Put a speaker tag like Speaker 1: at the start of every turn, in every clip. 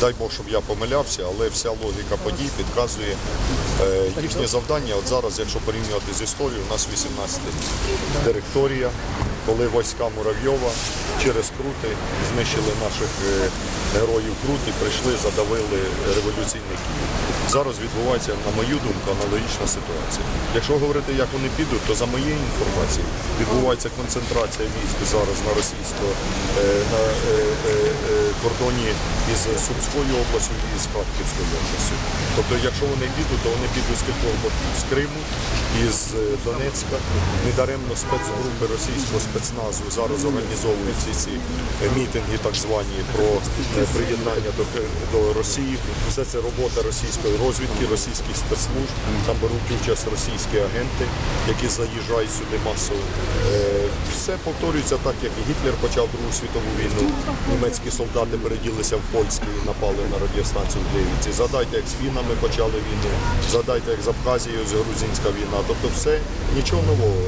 Speaker 1: Дай Бог, щоб я помилявся, але вся логіка подій підказує е, їхнє завдання. От зараз, якщо порівнювати з історією, у нас 18 рік. Територія, коли війська Муравйова через Крути знищили наших е, героїв Крути, прийшли, задавили революційний Київ. Зараз відбувається, на мою думку, аналогічна ситуація. Якщо говорити, як вони підуть, то за моєю інформацією відбувається концентрація військ зараз на російсько е, на кордоні із Сумською областю і з Харківською областю. Тобто, якщо вони підуть, то вони підуть з кількох боків з Криму, із е, Донецька. Недаремно спецгрупи російського спецназу зараз організовують ці, ці е, мітинги, так звані, про е, приєднання до, до Росії. Все це робота російської розвідки, російських спецслужб. Там беруть участь російські агенти, які заїжджають сюди масово. Все повторюється так, як і Гітлер почав Другу світову війну. Німецькі солдати переділися в польські і напали на радіостанцію в Глєвіці. Задайте, як з фінами почали війну, задайте, як з Абхазією, з грузинська війна. Тобто все нічого нового.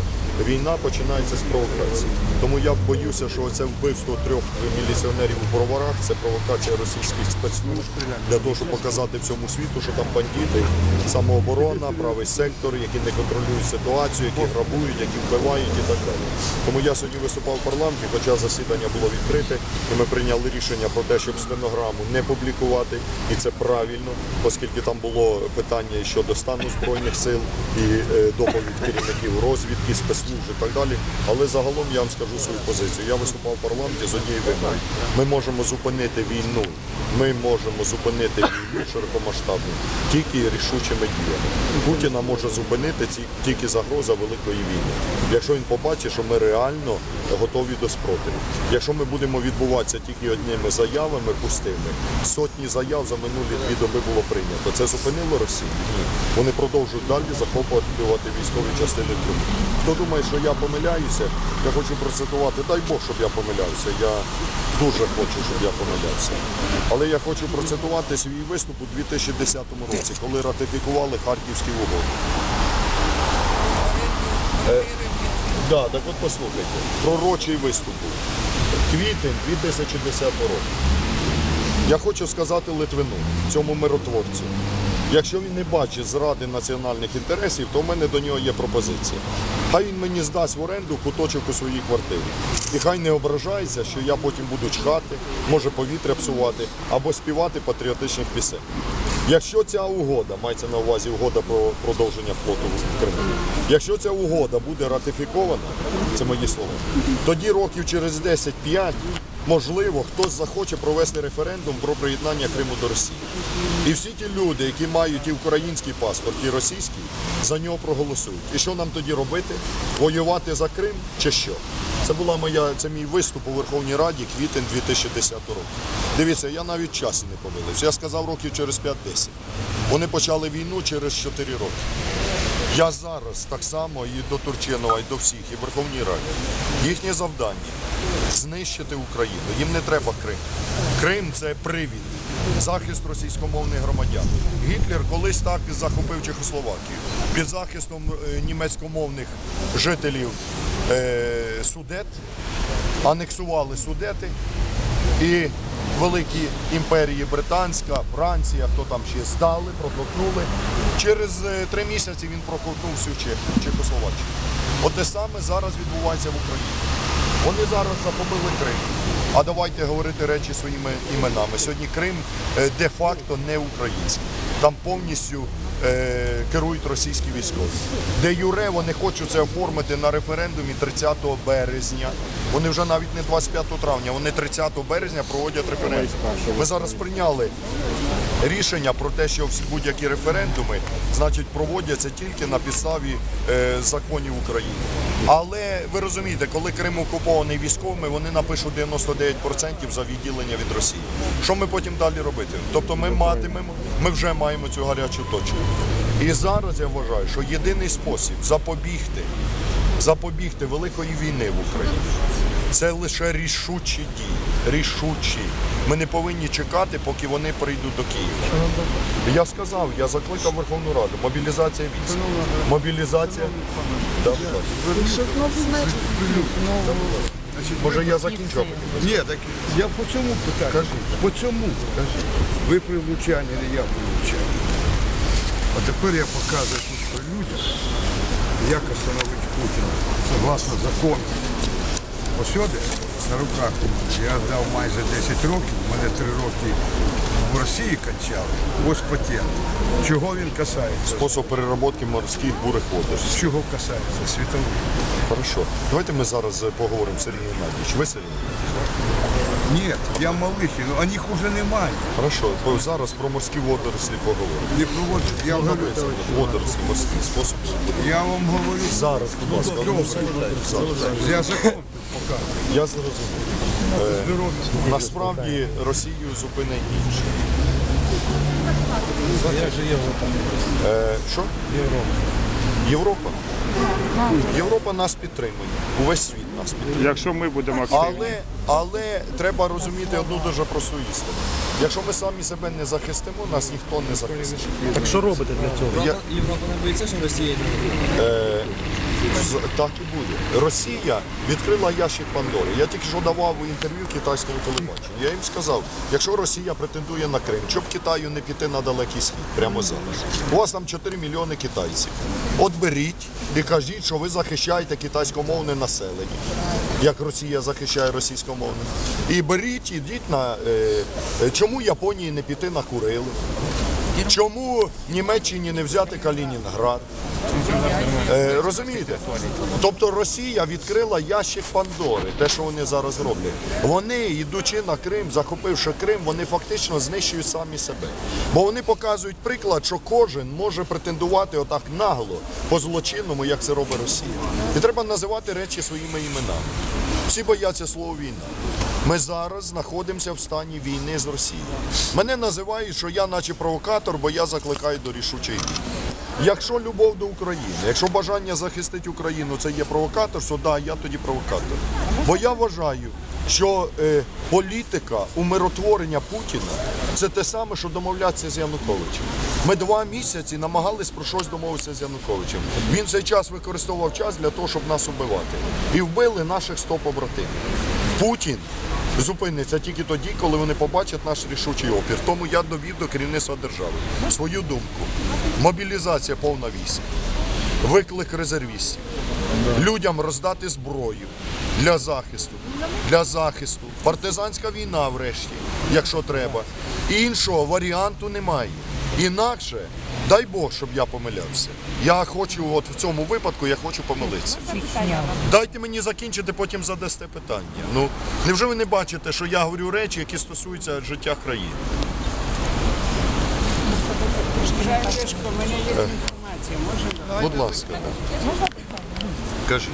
Speaker 1: Війна починається з провокації. Тому я боюся, що це вбивство трьох міліціонерів у броварах це провокація російських спецслужб для того, щоб показати всьому світу, що там бандити, самооборона, правий сектор, які не контролюють ситуацію, які грабують, які вбивають і так далі. Тому я сьогодні виступав в парламенті, хоча засідання було відкрите, і ми прийняли рішення про те, щоб стенограму не публікувати, і це правильно, оскільки там було питання щодо стану збройних сил і е, доповідь керівників розвідки, спецслужб і так далі. Але загалом я вам скажу свою позицію. Я виступав в парламенті з однією вимогою. Ми можемо зупинити війну. Ми можемо зупинити війну широкомасштабну тільки рішучими діями. Путіна може зупинити тільки загроза великої війни. Якщо він побачить, що ми реально готові до спротиву. Якщо ми будемо відбуватися тільки одними заявами пустими, сотні заяв за минулі дві доби було прийнято. Це зупинило Росію? Ні. Вони продовжують далі захоплювати військові частини Криму. Хто думає, що я помиляюся, я хочу процитувати, дай Бог, щоб я помилявся. Я дуже хочу, щоб я помилявся. Але я хочу процитувати свій виступ у 2010 році, коли ратифікували Харківські угоди. Да, так от послухайте, пророчий виступ був. Квітень 2010 року. Я хочу сказати Литвину, цьому миротворцю. Якщо він не бачить зради національних інтересів, то в мене до нього є пропозиція. Хай він мені здасть в оренду куточок у своїй квартирі. І хай не ображається, що я потім буду чхати, може повітря псувати або співати патріотичних пісень. Якщо ця угода, мається на увазі угода про продовження флоту в Криму, якщо ця угода буде ратифікована, це мої слова, тоді років через 10-5 можливо хтось захоче провести референдум про приєднання Криму до Росії. І всі ті люди, які мають і український паспорт, і російський, за нього проголосують. І що нам тоді робити? Воювати за Крим чи що? Це була моя, це мій виступ у Верховній Раді квітень 2010 року. Дивіться, я навіть в часі не помилився. Я сказав років через 5-10. Вони почали війну через 4 роки. Я зараз так само і до Турчинова, і до всіх, і в Верховній Раді. Їхнє завдання знищити Україну. Їм не треба Крим. Крим це привід, захист російськомовних громадян. Гітлер колись так захопив Чехословакію під захистом е, німецькомовних жителів Судет, анексували Судети і великі імперії Британська, Франція, хто там ще здали, проковтнули. Через е, три місяці він проковтнув всю Чех- Чехословаччину. От те саме зараз відбувається в Україні. Вони зараз захопили Крим. А давайте говорити речі своїми іменами. Сьогодні Крим е, де-факто не український. Там повністю е, керують російські військові. Де Юре вони хочуть це оформити на референдумі 30 березня. Вони вже навіть не 25 травня, вони 30 березня проводять референдум. Ми зараз прийняли рішення про те, що будь-які референдуми значить проводяться тільки на підставі е, законів України. Але ви розумієте, коли Крим окупований військовими, вони напишуть 99% за відділення від Росії. Що ми потім далі робити? Тобто ми матимемо, ми вже маємо цю гарячу точку. І зараз я вважаю, що єдиний спосіб запобігти, запобігти великої війни в Україні. Це лише рішучі дії, рішучі. Ми не повинні чекати, поки вони прийдуть до Києва. Я сказав, я закликав Верховну Раду. Мобілізація військ. Мобілізація. Да, будь ласка.
Speaker 2: Що знову знаєте? Значить,
Speaker 1: Може я закінчу?
Speaker 2: Ні, так я по цьому питаю.
Speaker 1: Кажіть.
Speaker 2: По цьому. Кажіть. Ви при влучанні, не я привлучання? А тепер я показую тут при людях, як остановити Путіна согласно закону. Посюди на руках я дав майже 10 років, у мене 3 роки в Росії кончали. Ось патент. Чого він касається?
Speaker 1: Спосіб переработки морських бурих вод.
Speaker 2: Чого касається? Світовий.
Speaker 1: Хорошо. Давайте ми зараз е, поговоримо з Сергієм Геннадійовичем. Ви Сергій?
Speaker 2: Ні, я малихи, ну а їх уже немає.
Speaker 1: Хорошо. Бо зараз про морські водорослі поговоримо.
Speaker 2: Не проводять. Я
Speaker 1: Ну,
Speaker 2: говорю,
Speaker 1: написано, Водорослі, морські спосіб.
Speaker 2: я вам говорю.
Speaker 1: Зараз, будь ласка, одну секунду. Зараз.
Speaker 2: Я закон.
Speaker 1: Я зрозумів.
Speaker 2: Здоров'я.
Speaker 1: Насправді Росію зупинить інше.
Speaker 3: Як же Європа?
Speaker 1: Е, що?
Speaker 3: Європа.
Speaker 1: Європа? Європа нас підтримує. Увесь світ нас підтримує.
Speaker 4: Якщо ми будемо активні.
Speaker 1: Але, але треба розуміти одну дуже просту істину. Якщо ми самі себе не захистимо, нас ніхто не захистить.
Speaker 3: Так що робите для цього?
Speaker 5: Європа не боїться, що Росія
Speaker 1: Е, з- так і буде. Росія відкрила ящик Пандори. Я тільки що давав інтерв'ю китайському телебаченню. Я їм сказав, якщо Росія претендує на Крим, щоб Китаю не піти на далекий схід прямо зараз. У вас там 4 мільйони китайців. От беріть і кажіть, що ви захищаєте китайськомовне населення, як Росія захищає російськомовне. І беріть, ідіть на е, е, чому Японії не піти на Курили? Чому Німеччині не взяти Калінінград? Е, розумієте? Тобто Росія відкрила ящик Пандори, те, що вони зараз роблять. Вони, йдучи на Крим, захопивши Крим, вони фактично знищують самі себе. Бо вони показують приклад, що кожен може претендувати отак нагло по злочинному, як це робить Росія. І треба називати речі своїми іменами. Всі бояться слова війна. Ми зараз знаходимося в стані війни з Росією. Мене називають, що я наче провокатор, бо я закликаю до рішучої дії. Якщо любов до України, якщо бажання захистити Україну це є провокаторство, да, я тоді провокатор. Бо я вважаю, що е, політика умиротворення Путіна це те саме, що домовлятися з Януковичем. Ми два місяці намагались про щось домовитися з Януковичем. Він цей час використовував час для того, щоб нас убивати. І вбили наших 100 побратимів. Путін зупиниться тільки тоді, коли вони побачать наш рішучий опір. Тому я довів до керівництва держави свою думку. Мобілізація повна військ, виклик резервістів, людям роздати зброю для захисту, для захисту, партизанська війна, врешті, якщо треба. Іншого варіанту немає. Інакше, дай Бог, щоб я помилявся. Я хочу, от в цьому випадку, я хочу помилитися. Дайте мені закінчити, потім задасте питання. Ну, невже ви не бачите, що я говорю речі, які стосуються життя країни?
Speaker 6: У мене є інформація.
Speaker 1: Будь ласка. Кажіть.